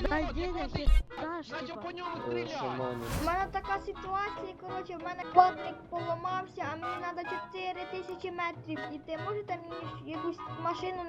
Типа. по ньому стріляти. У мене така ситуація, коротше, в мене квадрик поламався, а мені треба 4 тисячі метрів іти. Можете мені якусь машину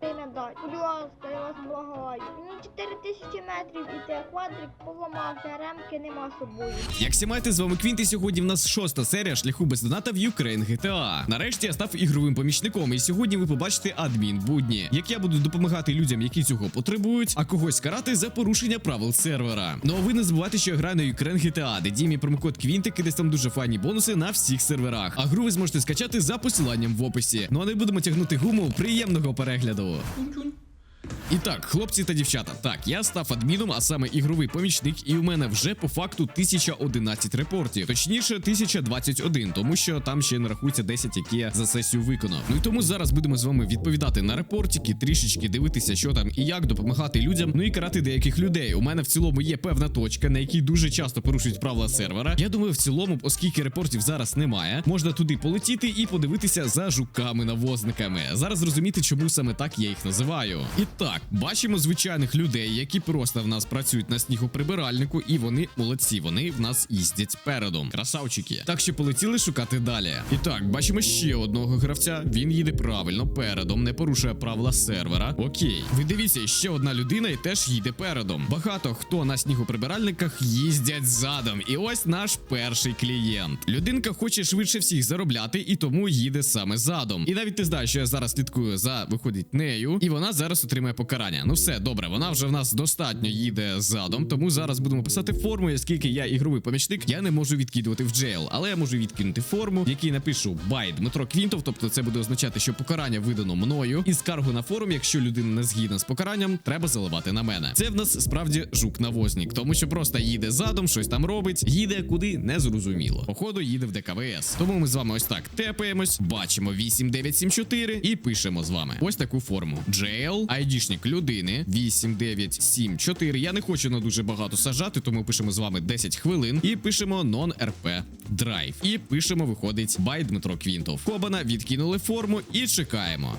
время дати? Будь ласка, я вас благаю. Мені 4 тисячі метрів іти, а квадрик поламався, ремки нема собою. Як всі маєте, з вами Квінт, і сьогодні в нас шоста серія шляху без доната в Ukraine GTA. Нарешті я став ігровим помічником, і сьогодні ви побачите адмін будні, як я буду допомагати людям, які цього потребують, а когось карати за порушення правил сервера. Ну а ви не забувайте, що я граю на Ukraine GTA, де діє мій промокод Квінтик, і десь там дуже файні бонуси на всіх серверах. А гру ви зможете скачати за посиланням в описі. Ну а не будемо тягнути гуму. Приємного перегляду. Aua. І так, хлопці та дівчата, так, я став адміном, а саме ігровий помічник, і у мене вже по факту 1011 репортів, точніше 1021, тому що там ще не рахується 10, які я за сесію виконав. Ну і тому зараз будемо з вами відповідати на репортики, трішечки дивитися, що там і як допомагати людям, ну і карати деяких людей. У мене в цілому є певна точка, на якій дуже часто порушують правила сервера. Я думаю, в цілому, оскільки репортів зараз немає, можна туди полетіти і подивитися за жуками-навозниками. Зараз зрозуміти, чому саме так я їх називаю. І так, бачимо звичайних людей, які просто в нас працюють на снігоприбиральнику, і вони молодці. Вони в нас їздять передом. Красавчики. Так що полетіли шукати далі. І так, бачимо ще одного гравця. Він їде правильно передом, не порушує правила сервера. Окей, ви дивіться, ще одна людина і теж їде передом. Багато хто на снігоприбиральниках їздять задом. І ось наш перший клієнт. Людинка хоче швидше всіх заробляти, і тому їде саме задом. І навіть не знаю, що я зараз слідкую за виходить нею, і вона зараз отримає покарання. Ну все добре, вона вже в нас достатньо їде задом, тому зараз будемо писати форму, оскільки я ігровий помічник, я не можу відкидувати в джейл, але я можу відкинути форму, в якій напишу бай Дмитро Квінтов, тобто це буде означати, що покарання видано мною, і скаргу на форум, якщо людина не згідна з покаранням, треба заливати на мене. Це в нас справді жук-навозник, тому що просто їде задом, щось там робить, їде куди не зрозуміло. Походу, їде в ДКВС. Тому ми з вами ось так тепаємось, бачимо 8974 і пишемо з вами ось таку форму. Джейл, айдішник людини 8974. Я не хочу на дуже багато сажати, тому пишемо з вами 10 хвилин і пишемо non-RP драйв. І пишемо, виходить, бай Дмитро Квінтов. Кобана відкинули форму і чекаємо.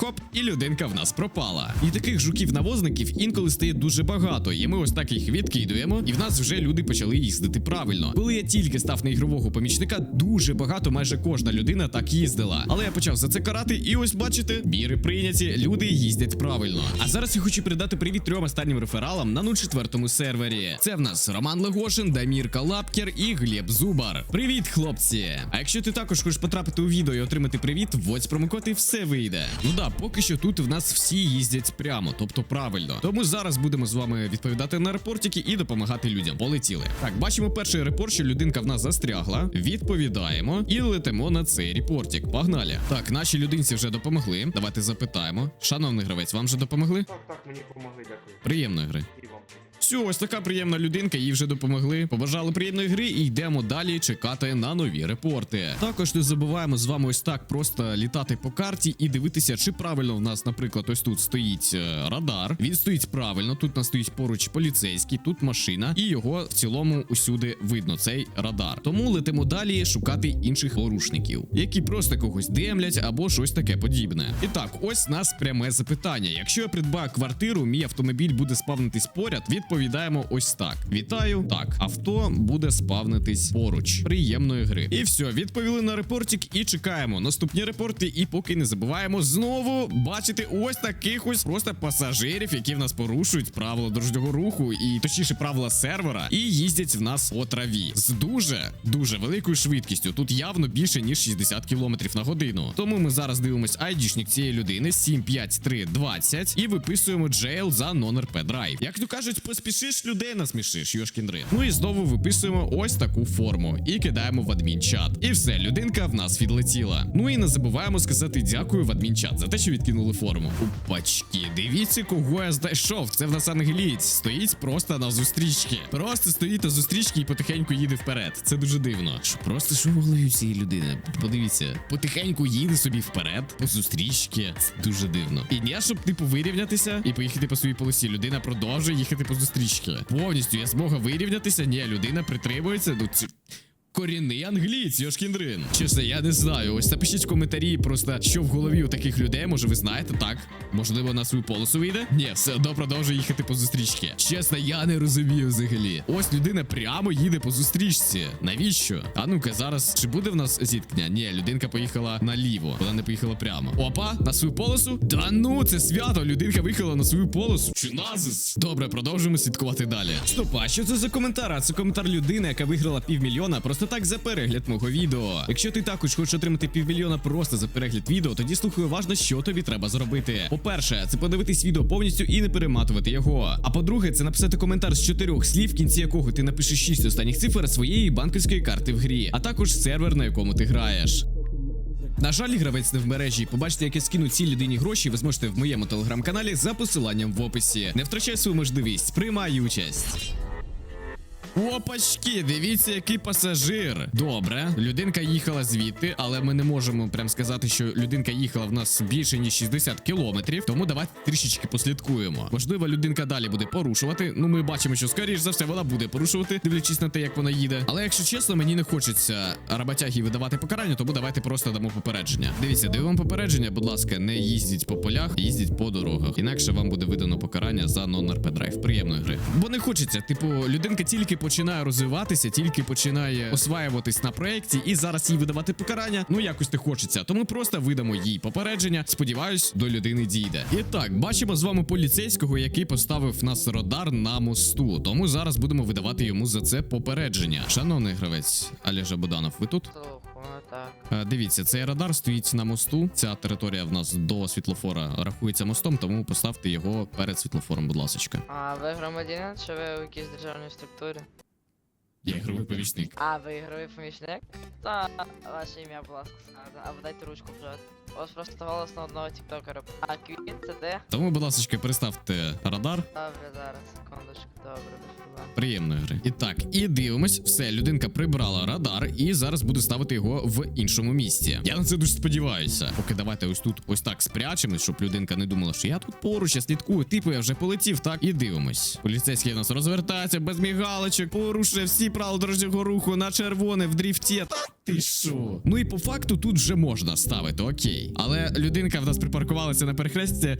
Хоп, і людинка в нас пропала. І таких жуків-навозників інколи стає дуже багато, і ми ось так їх відкидуємо, і в нас вже люди почали їздити правильно. Коли я тільки став на ігрового помічника, дуже багато, майже кожна людина так їздила. Але я почав за це карати, і ось бачите, міри прийняті, люди їздять правильно. А зараз я хочу передати привіт трьом останнім рефералам на 04 сервері. Це в нас Роман Легошин, Дамір Калапкер і Глеб Зубар. Привіт, хлопці! А якщо ти також хочеш потрапити у відео і отримати привіт, вводь промокод і все вийде. Ну да, поки що тут в нас всі їздять прямо, тобто правильно. Тому зараз будемо з вами відповідати на репортики і допомагати людям. Полетіли. Так, бачимо перший репорт, що людинка в нас застрягла. Відповідаємо і летимо на цей репортик. Погнали. Так, наші людинці вже допомогли. Давайте запитаємо. Шановний гравець, вам вже допомогли? так, так, мені допомогли, дякую. Приємної гри. І вам. Все, ось така приємна людинка, їй вже допомогли. Побажали приємної гри і йдемо далі чекати на нові репорти. Також не забуваємо з вами ось так просто літати по карті і дивитися, чи правильно в нас, наприклад, ось тут стоїть е, радар. Він стоїть правильно. Тут нас стоїть поруч поліцейський, тут машина, і його в цілому усюди видно. Цей радар. Тому летимо далі шукати інших порушників, які просто когось демлять або щось таке подібне. І так, ось нас пряме запитання. Якщо я придбаю квартиру, мій автомобіль буде спавнитись поряд. Відповідаємо ось так: вітаю. Так, авто буде спавнитись поруч. Приємної гри. І все, відповіли на репортик і чекаємо наступні репорти. І поки не забуваємо знову бачити ось таких ось просто пасажирів, які в нас порушують правила дорожнього руху, і точніше правила сервера, і їздять в нас по траві з дуже дуже великою швидкістю. Тут явно більше ніж 60 км на годину. Тому ми зараз дивимось айдішник цієї людини 75320 і виписуємо джейл за non-RP драйв. Як то кажуть, поспішиш людей насмішиш, Йошкіндри. Ну і знову виписуємо ось таку форму і кидаємо в адмінчат. І все, людинка в нас відлетіла. Ну і не забуваємо сказати дякую в адмінчат за те, що відкинули форму. Опачки, дивіться, кого я знайшов. Це в нас англієць. Стоїть просто на зустрічки. Просто стоїть на зустрічки і потихеньку їде вперед. Це дуже дивно. Що просто що в цієї людини? Подивіться, потихеньку їде собі вперед по зустрічки. Це дуже дивно. І не щоб типу вирівнятися і поїхати по своїй полосі. Людина продовжує їхати по зустрічки. Повністю я змога вирівнятися. Ні, людина притримується. Ну ці. Корінний англієць, Йошкіндрин. Чесно, я не знаю. Ось напишіть в коментарі просто, що в голові у таких людей, може ви знаєте, так? Можливо, на свою полосу вийде? Ні, все одно продовжує їхати по зустрічці. Чесно, я не розумію взагалі. Ось людина прямо їде по зустрічці. Навіщо? А ну-ка, зараз чи буде в нас зіткнення? Ні, людинка поїхала наліво. Вона не поїхала прямо. Опа, на свою полосу? Да ну, це свято. Людинка виїхала на свою полосу. Чи назис? Добре, продовжуємо слідкувати далі. Стоп, а що це за коментар? А це коментар людини, яка виграла півмільйона просто так за перегляд мого відео. Якщо ти також хочеш отримати півмільйона просто за перегляд відео, тоді слухай уважно, що тобі треба зробити. По-перше, це подивитись відео повністю і не перематувати його. А по-друге, це написати коментар з чотирьох слів, в кінці якого ти напишеш шість останніх цифр своєї банківської карти в грі, а також сервер, на якому ти граєш. На жаль, гравець не в мережі. Побачите, як я скину цій людині гроші, ви зможете в моєму телеграм-каналі за посиланням в описі. Не втрачай свою можливість, приймай участь. Опачки, дивіться, який пасажир. Добре, людинка їхала звідти, але ми не можемо прям сказати, що людинка їхала в нас більше ніж 60 кілометрів. Тому давайте трішечки послідкуємо. Можливо, людинка далі буде порушувати. Ну, ми бачимо, що скоріш за все вона буде порушувати, дивлячись на те, як вона їде. Але якщо чесно, мені не хочеться роботяги видавати покарання, тому давайте просто дамо попередження. Дивіться, даю вам попередження, будь ласка, не їздіть по полях, їздіть по дорогах. Інакше вам буде видано покарання за non-RP драйв. Приємної гри. Бо не хочеться, типу, людинка тільки починає розвиватися, тільки починає осваюватись на проєкті, і зараз їй видавати покарання. Ну якось не хочеться. Тому просто видамо їй попередження. Сподіваюсь, до людини дійде. І так, бачимо з вами поліцейського, який поставив нас радар на мосту. Тому зараз будемо видавати йому за це попередження. Шановний гравець Олежа Буданов, ви тут? Так. Е, Дивіться, цей радар стоїть на мосту. Ця територія в нас до світлофора рахується мостом, тому поставте його перед світлофором, будь ласка. А ви громадянин чи ви у якійсь державній структурі? Я ігровий помічник. А, ви ігровий помічник? Та ваше ім'я, будь ласка, сказати. Або дайте ручку вже. Вас просто голос на одного тіктокера. А квін це де? Тому, будь ласка, переставте радар. Добре, зараз, секундочку, добре, без проблем. Приємної гри. І так, і дивимось, все, людинка прибрала радар, і зараз буде ставити його в іншому місці. Я на це дуже сподіваюся. Поки давайте ось тут ось так спрячемось, щоб людинка не думала, що я тут поруч, я слідкую. Типу, я вже полетів, так і дивимось. Поліцейський у нас розвертається без мігалочок, порушує всі правила дорожнього руху на червоне в дріфті. Ти що? Ну і по факту тут вже можна ставити, окей. Але людинка в нас припаркувалася на перехресті.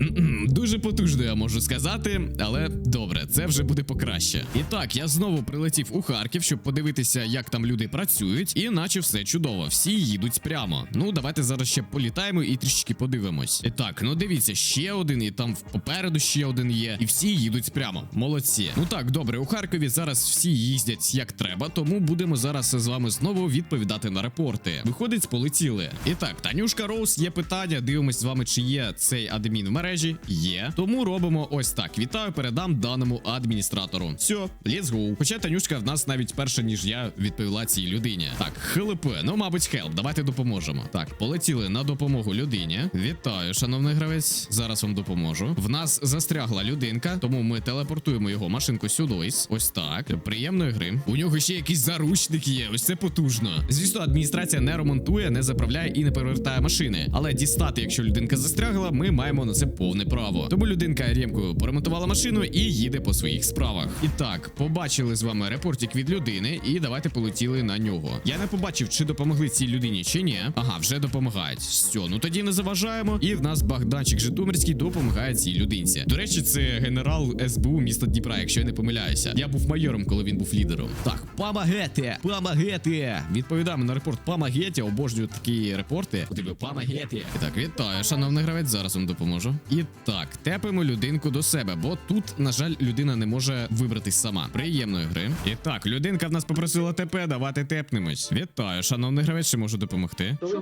Дуже потужно, я можу сказати. Але добре, це вже буде покраще. І так, я знову прилетів у Харків, щоб подивитися, як там люди працюють, і наче все чудово. Всі їдуть прямо. Ну, давайте зараз ще політаємо і трішечки подивимось. І так, ну дивіться, ще один, і там попереду ще один є. І всі їдуть прямо. Молодці. Ну так, добре, у Харкові зараз всі їздять як треба, тому будемо зараз з вами знову відповідати на репорти. Виходить, полетіли. І так, Танюшка Роуз, є питання. Дивимось з вами, чи є цей адмін в мережі. Є. Тому робимо ось так. Вітаю, передам даному адміністратору. Все, let's go. Хоча Танюшка в нас навіть перша, ніж я відповіла цій людині. Так, ХЛП, ну мабуть, хелп. Давайте допоможемо. Так, полетіли на допомогу людині. Вітаю, шановний гравець. Зараз вам допоможу. В нас застрягла людинка, тому ми телепортуємо його машинку сюди. Ось так. Приємної гри. У нього ще якийсь заручник є. Ось це потужно. Звісно, адміністрація не ремонтує, не заправляє і не перевертає машини. Але дістати, якщо людинка застрягла, ми маємо на це повне право. Тому людинка рємкою поремонтувала машину і їде по своїх справах. І так, побачили з вами репортик від людини, і давайте полетіли на нього. Я не побачив, чи допомогли цій людині, чи ні. Ага, вже допомагають. Все, ну тоді не заважаємо. І в нас Богданчик Житомирський допомагає цій людинці. До речі, це генерал СБУ міста Дніпра, якщо я не помиляюся. Я був майором, коли він був лідером. Так, помагете, помагете. Відповідаємо на репорт Памагеті, Обожнюю такі репорти. У тебе памагеті. І так, вітаю, шановний гравець. Зараз вам допоможу. І так, тепимо людинку до себе, бо тут, на жаль, людина не може вибратись сама. Приємної гри. І так, людинка в нас попросила ТП, давати тепнемось. Вітаю, шановний гравець, чи можу допомогти? Что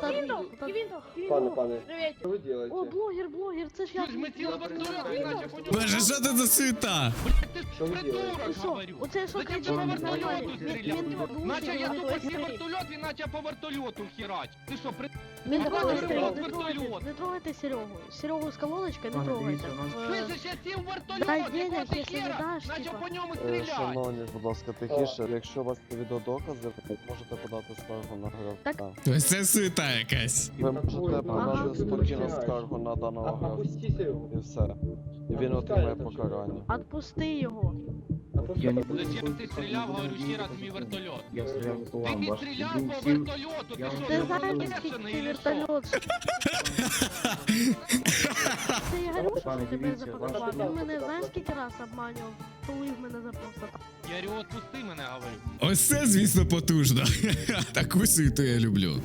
там, Пане, пане, Привіт. що ви робите? О, блогер, блогер, це ж я. Ми цілий вертольот, іначе по ньому. Боже, що це за суета? Що ви робите? Придурок, говорю. Оце що Зачем по на вертольоту стріляв? Наче я тут не вертольот, він наче по вертольоту хірач. Ти що, при... не трогайте, вертольот, не трогайте, вертольот. не трогайте Серегу. Серегу з колодочкою не трогайте. Ти Е, ще сів в Дай вертольот, денег, якого ти якщо не хера, даш, наче типа. по ньому Е, стріляй. Шановні, будь ласка, тихіше. Якщо у вас є відеодокази, ви можете подати скаргу на Так. Ось це суета якась. Ви можете подати спокійно скаргу на даного гравця. І все. І він отримає покарання. Отпусти його. Я не буду Зачем ти стріляв, говорю, ще раз мій вертольот? Я стріляв по Ти вам, не ваш стріляв по вертольоту, ти що, Ти знаєш, скільки що? вертольот? Це я говорю, що тебе запакував. ваш мене знаєш скільки раз обманював? Тулив мене за просто так. Я говорю, отпусти мене, говорю. Ось це, звісно, потужно. Таку суету я люблю.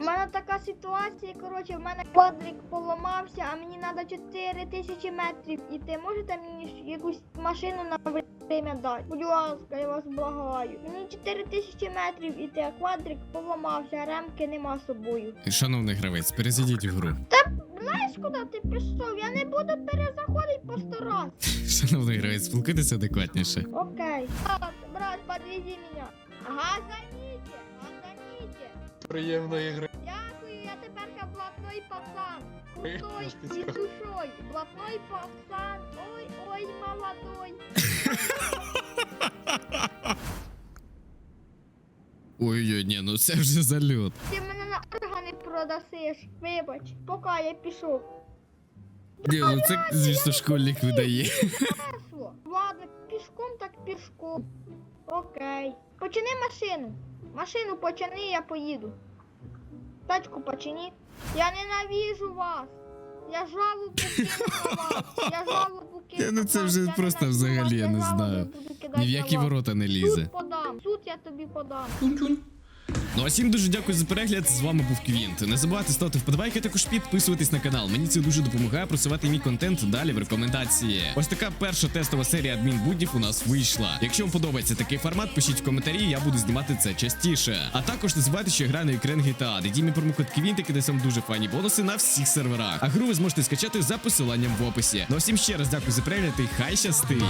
У мене така ситуація, коротше, в мене квадрик поламався, а мені треба 4 тисячі метрів іти. Можете мені якусь машину на время дати? Будь ласка, я вас благаю. Мені 4 тисячі метрів іти, а квадрик поламався, а ремки нема з собою. Шановний гравець, перезайдіть в гру. Знаєш, куди ти пішов? Я не буду перезаходити по сто раз. Шановний гравець, спілкуйтеся адекватніше. Окей. Брат, подвези мене. Газаніте, газаніте. Приємної гри. Дякую, я тепер блатной пацан. Крутой і душой. Блатной пацан. Ой, ой, молодой. Ой-ой, ні, ну це вже зальот. Ти мене на органи продасиш. Вибач, поки я пішов. Ні, ну це, звісно, школьник видає. Ладно, пішком так пішком. Окей. Почини машину. Машину почини, я поїду. Тачку почини. Я ненавижу вас. Я жалобу кину на вас. Я жалобу кину. Ні, ну це вас. вже Я просто взагалі, я вас, не знаю. буду кидати Ні в на які вас. ворота не лізе. Суд я тобі подам. Ну а всім дуже дякую за перегляд. З вами був Квінт. Не забувайте ставити вподобайки, також підписуватись на канал. Мені це дуже допомагає просувати мій контент далі в рекомендації. Ось така перша тестова серія адмінбудів у нас вийшла. Якщо вам подобається такий формат, пишіть в коментарі, я буду знімати це частіше. А також не забувайте, що я граю на Ukraine GTA, де дій мій промокод Квінт, який дасть вам дуже файні бонуси на всіх серверах. А гру ви зможете скачати за посиланням в описі. Ну а всім ще раз дякую за перегляд і хай щастить!